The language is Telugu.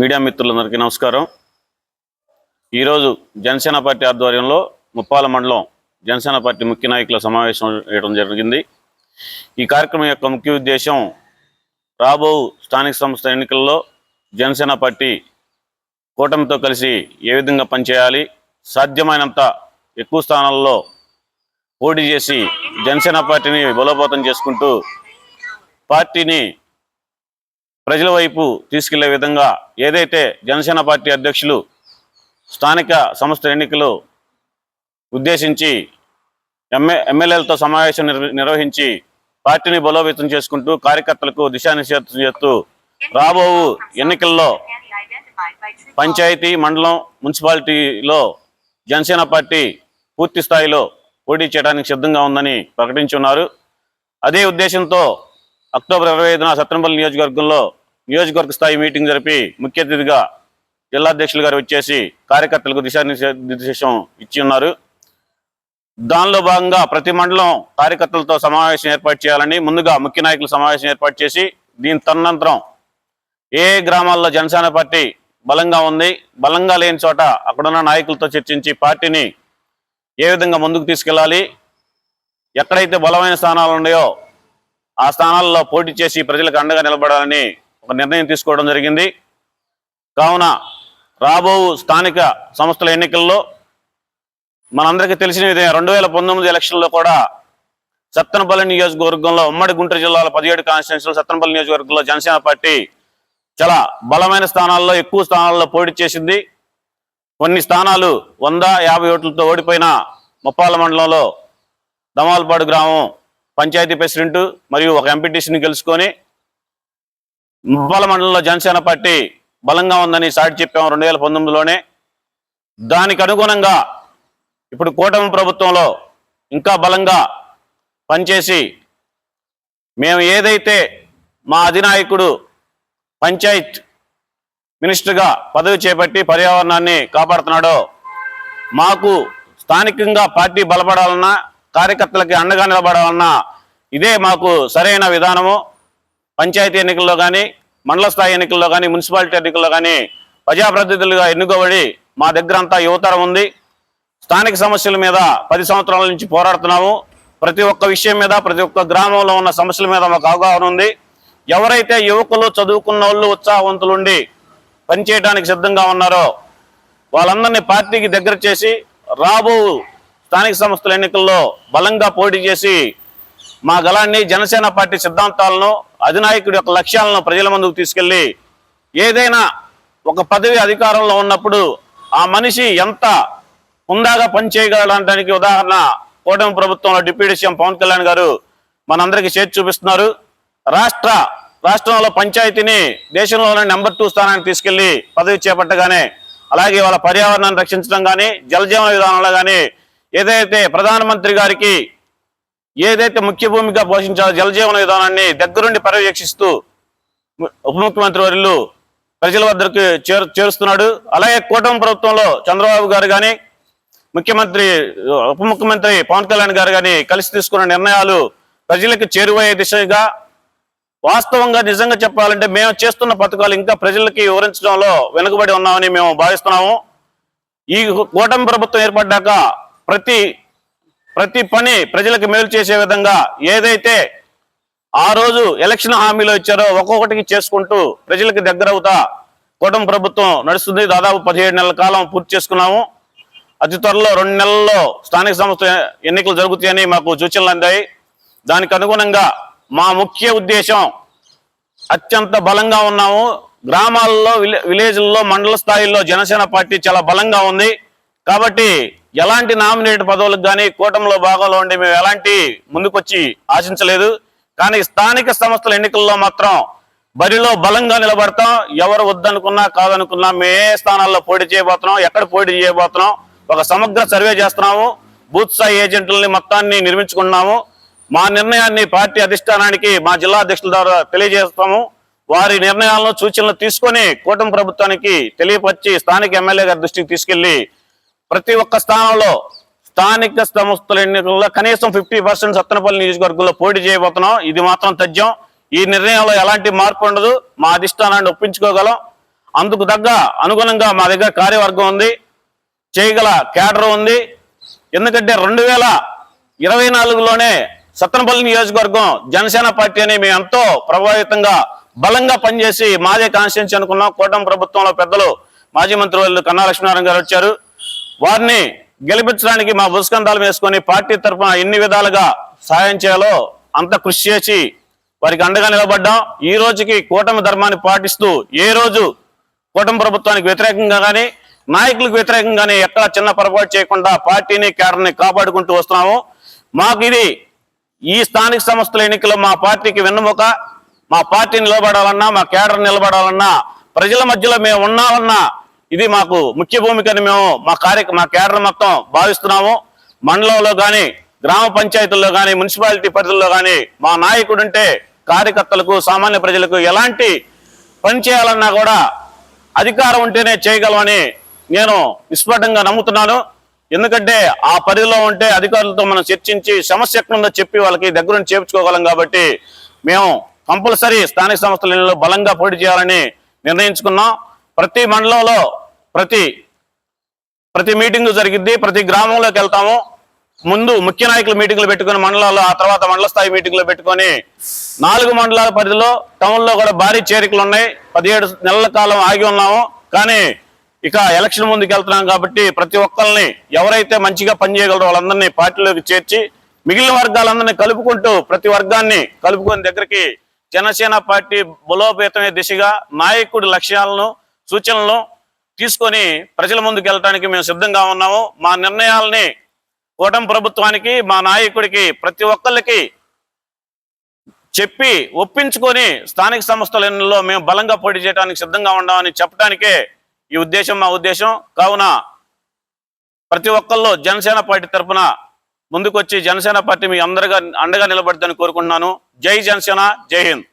మీడియా మిత్రులందరికీ నమస్కారం. ఈరోజు జనసేన పార్టీ ఆధ్వర్యంలో ముప్పాల మండలం జనసేన పార్టీ ముఖ్య నాయకుల సమావేశం వేయడం జరిగింది. ఈ కార్యక్రమం యొక్క ముఖ్య ఉద్దేశం రాబో స్థానిక సంస్థ ఎన్నికల్లో జనసేన పార్టీ కూటమితో కలిసి ఏ విధంగా పనిచేయాలి సాధ్యమైనంత ఎక్కువ స్థానాల్లో పోటీ చేసి జనసేన పార్టీని బలోపేతం చేసుకుంటూ పార్టీని ప్రజల వైపు తీసుకెళ్ళే విధంగా ఏదైతే జనసేన పార్టీ అధ్యక్షులు స్థానిక సంస్థ ఎన్నికలు ఉద్దేశించి ఎంఏ ఎమ్మెల్యేలతో సమావేశం నిర్వ- నిర్వహించి పార్టీని బలోపేతం చేసుకుంటూ కార్యకర్తలకు దిశానిర్దేశం చేస్తూ రాబో ఎన్నికల్లో పంచాయతీ మండలం మున్సిపాలిటీలో జనసేన పార్టీ పూర్తి స్థాయిలో పోటీ చేయడానికి సిద్ధంగా ఉందని ప్రకటించున్నారు. అదే ఉద్దేశంతో అక్టోబర్ ఇరవై ఐదున సత్రంపల్లి నియోజకవర్గంలో నియోజకవర్గ స్థాయి మీటింగ్ జరిపి ముఖ్య అతిథిగా జిల్లా అధ్యక్షులు గారు వచ్చేసి కార్యకర్తలకు దిశానిర్దేశం ఇచ్చి ఉన్నారు. దానిలో భాగంగా ప్రతి మండలం కార్యకర్తలతో సమావేశం ఏర్పాటు చేయాలని ముందుగా ముఖ్య నాయకులు సమావేశం ఏర్పాటు చేసి దీని తదనంతరం ఏ గ్రామాల్లో జనసేన పార్టీ బలంగా ఉంది బలంగా లేని చోట అక్కడున్న నాయకులతో చర్చించి పార్టీని ఏ విధంగా ముందుకు తీసుకెళ్ళాలి ఎక్కడైతే బలమైన స్థానాలు ఉన్నాయో ఆ స్థానాల్లో పోటీ చేసి ప్రజలకు అండగా నిలబడాలని ఒక నిర్ణయం తీసుకోవడం జరిగింది. కావున రాబో స్థానిక సంస్థల ఎన్నికల్లో మనందరికీ తెలిసిన విధంగా రెండు వేల పంతొమ్మిది ఎలక్షన్లో కూడా సత్తనపల్లి నియోజకవర్గంలో ఉమ్మడి గుంటూరు జిల్లాలో పదిహేడు కాన్స్టిట్యూన్సీలో సత్తనపల్లి నియోజకవర్గంలో జనసేన పార్టీ చాలా బలమైన స్థానాల్లో ఎక్కువ స్థానాల్లో పోటీ చేసింది. కొన్ని స్థానాలు వంద యాభై ఓట్లతో ఓడిపోయిన ముప్పాల మండలంలో దమాల్పాడు గ్రామం పంచాయతీ ప్రెసిడెంట్ మరియు ఒక ఎంపీటీసీని గెలుచుకొని ముప్పాల మండలంలో జనసేన పార్టీ బలంగా ఉందని సాటి చెప్పాము రెండు వేల పంతొమ్మిదిలోనే. దానికి అనుగుణంగా ఇప్పుడు కూటమి ప్రభుత్వంలో ఇంకా బలంగా పనిచేసి మేము ఏదైతే మా అధినాయకుడు పంచాయత్ మినిస్టర్గా పదవి చేపట్టి పర్యావరణాన్ని కాపాడుతున్నాడో మాకు స్థానికంగా పార్టీ బలపడాలన్నా కార్యకర్తలకి అండగా నిలబడాలన్నా ఇదే మాకు సరైన విధానము. పంచాయతీ ఎన్నికల్లో కానీ మండల స్థాయి ఎన్నికల్లో కానీ మున్సిపాలిటీ ఎన్నికల్లో కానీ ప్రజాప్రతినిధులుగా ఎన్నుకోబడి మా దగ్గర అంతా యువతరం ఉంది. స్థానిక సమస్యల మీద పది సంవత్సరాల నుంచి పోరాడుతున్నాము. ప్రతి ఒక్క విషయం మీద ప్రతి ఒక్క గ్రామంలో ఉన్న సమస్యల మీద మాకు అవగాహన ఉంది. ఎవరైతే యువకులు చదువుకున్న వాళ్ళు ఉత్సాహవంతులు ఉండి పనిచేయడానికి సిద్ధంగా ఉన్నారో వాళ్ళందరినీ పార్టీకి దగ్గర చేసి రాబో స్థానిక సంస్థల ఎన్నికల్లో బలంగా పోటీ చేసి మా గలాన్ని జనసేన పార్టీ సిద్ధాంతాలను అధినాయకుడి యొక్క లక్ష్యాలను ప్రజల ముందుకు తీసుకెళ్ళి ఏదైనా ఒక పదవి అధికారంలో ఉన్నప్పుడు ఆ మనిషి ఎంత హుందాగా పనిచేయగలడానికి ఉదాహరణ కూటమి ప్రభుత్వంలో డిప్యూటీ సీఎం పవన్ కళ్యాణ్ గారు మనందరికీ చేతి చూపిస్తున్నారు. రాష్ట్ర రాష్ట్రంలో పంచాయతీని దేశంలోనే నెంబర్ టూ స్థానానికి తీసుకెళ్ళి పదవి చేపట్టగానే అలాగే వాళ్ళ పర్యావరణాన్ని రక్షించడం కానీ జలజీవన విధానంలో కానీ ఏదైతే ప్రధానమంత్రి గారికి ఏదైతే ముఖ్య భూమిక పోషించాలో జలజీవన విధానాన్ని దగ్గరుండి పర్యవేక్షిస్తూ ఉప ముఖ్యమంత్రి వర్యులు ప్రజల వద్దకు చేరు చేరుస్తున్నాడు. అలాగే కూటమి ప్రభుత్వంలో చంద్రబాబు గారు కానీ ముఖ్యమంత్రి ఉప ముఖ్యమంత్రి పవన్ కళ్యాణ్ గారు కానీ కలిసి తీసుకున్న నిర్ణయాలు ప్రజలకు చేరువయ్యే దిశగా వాస్తవంగా నిజంగా చెప్పాలంటే మేము చేస్తున్న పథకాలు ఇంకా ప్రజలకి వివరించడంలో వెనుకబడి ఉన్నామని మేము భావిస్తున్నాము. ఈ కూటమి ప్రభుత్వం ఏర్పడ్డాక ప్రతి ప్రతి పని ప్రజలకు మేలు చేసే విధంగా ఏదైతే ఆ రోజు ఎలక్షన్ హామీలో ఇచ్చారో ఒక్కొక్కటికి చేసుకుంటూ ప్రజలకు దగ్గరవుతా కూటమి ప్రభుత్వం నడుస్తుంది. దాదాపు పదిహేడు నెలల కాలం పూర్తి చేసుకున్నాము. అతి త్వరలో రెండు నెలల్లో స్థానిక సంస్థ ఎన్నికలు జరుగుతాయని మాకు సూచనలు అందాయి. దానికి అనుగుణంగా మా ముఖ్య ఉద్దేశం అత్యంత బలంగా ఉన్నాము. గ్రామాల్లో విలే- విలేజ్ల్లో మండల స్థాయిలో జనసేన పార్టీ చాలా బలంగా ఉంది. కాబట్టి ఎలాంటి నామినేట్ పదవులకు కానీ కూటమిలో భాగంలో ఉండి మేము ఎలాంటి ముందుకొచ్చి ఆశించలేదు. కానీ స్థానిక సంస్థల ఎన్నికల్లో మాత్రం బరిలో బలంగా నిలబడతాం. ఎవరు వద్దనుకున్నా కాదనుకున్నా మేము ఏ స్థానాల్లో పోటీ చేయబోతున్నాం. ఎక్కడ పోటీ చేయబోతున్నాం? ఒక సమగ్ర సర్వే చేస్తున్నాము. బూత్ స్థాయి ఏజెంట్లని మొత్తాన్ని నిర్మించుకున్నాము మా నిర్ణయాన్ని పార్టీ అధిష్టానానికి మా జిల్లా అధ్యక్షుల ద్వారా తెలియజేస్తాము. వారి నిర్ణయాలను సూచనలు తీసుకొని కూటమి ప్రభుత్వానికి తెలియపరిచి స్థానిక ఎమ్మెల్యే గారి దృష్టికి తీసుకెళ్ళి ప్రతి ఒక్క స్థానంలో స్థానిక సంస్థల ఎన్నికల్లో కనీసం ఫిఫ్టీ పర్సెంట్ సత్తనపల్లి నియోజకవర్గంలో పోటీ చేయబోతున్నాం. ఇది మాత్రం తథ్యం. ఈ నిర్ణయంలో ఎలాంటి మార్పు ఉండదు. మా అధిష్టానాన్ని ఒప్పించుకోగలం. అందుకు తగ్గ అనుగుణంగా మా దగ్గర కార్యవర్గం ఉంది. చేయగల కేడర్ ఉంది. ఎందుకంటే రెండు వేల ఇరవై నాలుగులోనే సత్తనపల్లి నియోజకవర్గం జనసేన పార్టీ అని మేము ఎంతో ప్రభావితంగా బలంగా పనిచేసి మాదే కాన్స్టిట్యూన్సీ అనుకున్నాం. కూటమి ప్రభుత్వంలో పెద్దలు మాజీ మంత్రి వాళ్ళు కన్నా లక్ష్మీనారాయణ గారు వచ్చారు. వారిని గెలిపించడానికి మా బుస్కందాలు వేసుకొని పార్టీ తరఫున ఎన్ని విధాలుగా సహాయం చేయాలో అంత కృషి చేసి వారికి అండగా నిలబడ్డాం. ఈ రోజుకి కూటమి ధర్మాన్ని పాటిస్తూ ఏ రోజు కూటమి ప్రభుత్వానికి వ్యతిరేకంగా కానీ నాయకులకు వ్యతిరేకంగానే ఎక్కడ చిన్న పొరపాటు చేయకుండా పార్టీని కేడర్ని కాపాడుకుంటూ వస్తున్నాము. మాకు ఇది ఈ స్థానిక సంస్థల ఎన్నికల్లో మా పార్టీకి వెన్నుముక. మా పార్టీ నిలబడాలన్నా మా కేడర్ నిలబడాలన్నా ప్రజల మధ్యలో మేము ఉన్నామన్నా ఇది మాకు ముఖ్య భూమికని మేము మా కార్య మా కేడర్ మొత్తం భావిస్తున్నాము. మండలంలో కానీ గ్రామ పంచాయతీల్లో కానీ మున్సిపాలిటీ పరిధుల్లో కానీ మా నాయకుడు ఉంటే కార్యకర్తలకు సామాన్య ప్రజలకు ఎలాంటి పని చేయాలన్నా కూడా అధికారం ఉంటేనే చేయగలమని నేను విస్ఫోటంగా నమ్ముతున్నాను. ఎందుకంటే ఆ పరిధిలో ఉంటే అధికారులతో మనం చర్చించి సమస్య ఎక్కడుందో చెప్పి వాళ్ళకి దగ్గరుండి చేపించుకోగలం కాబట్టి మేము కంపల్సరీ స్థానిక సంస్థల బలంగా పోటీ చేయాలని నిర్ణయించుకున్నాం. ప్రతి మండలంలో ప్రతి ప్రతి మీటింగ్ జరిగిద్ది ప్రతి గ్రామంలోకి వెళ్తాము. ముందు ముఖ్య నాయకుల మీటింగ్లు పెట్టుకుని మండలాల్లో ఆ తర్వాత మండల స్థాయి మీటింగ్లు పెట్టుకొని నాలుగు మండలాల పరిధిలో టౌన్లో కూడా భారీ చేరికలు ఉన్నాయి. పదిహేడు నెలల కాలం ఆగి ఉన్నాము. కానీ ఇక ఎలక్షన్ ముందుకు వెళ్తున్నాం కాబట్టి ప్రతి ఒక్కరిని ఎవరైతే మంచిగా పనిచేయగలరో వాళ్ళందరినీ పార్టీలోకి చేర్చి మిగిలిన వర్గాలందరినీ కలుపుకుంటూ ప్రతి వర్గాన్ని కలుపుకొని దగ్గరికి జనసేన పార్టీ బలోపేతమే దిశగా నాయకుడి లక్ష్యాలను సూచనలను తీసుకొని ప్రజల ముందుకు వెళ్ళడానికి మేము సిద్ధంగా ఉన్నాము. మా నిర్ణయాలని కూటమి ప్రభుత్వానికి మా నాయకుడికి ప్రతి ఒక్కరికి చెప్పి ఒప్పించుకొని స్థానిక సంస్థల ఎన్నికల్లో మేము బలంగా పోటీ చేయడానికి సిద్ధంగా ఉన్నామని చెప్పడానికే ఈ ఉద్దేశం మా ఉద్దేశం. కావున ప్రతి ఒక్కళ్ళు జనసేన పార్టీ తరఫున ముందుకొచ్చి జనసేన పార్టీ మీ అందరిగా అండగా నిలబడదని కోరుకుంటున్నాను. జై జనసేన జై హింద్.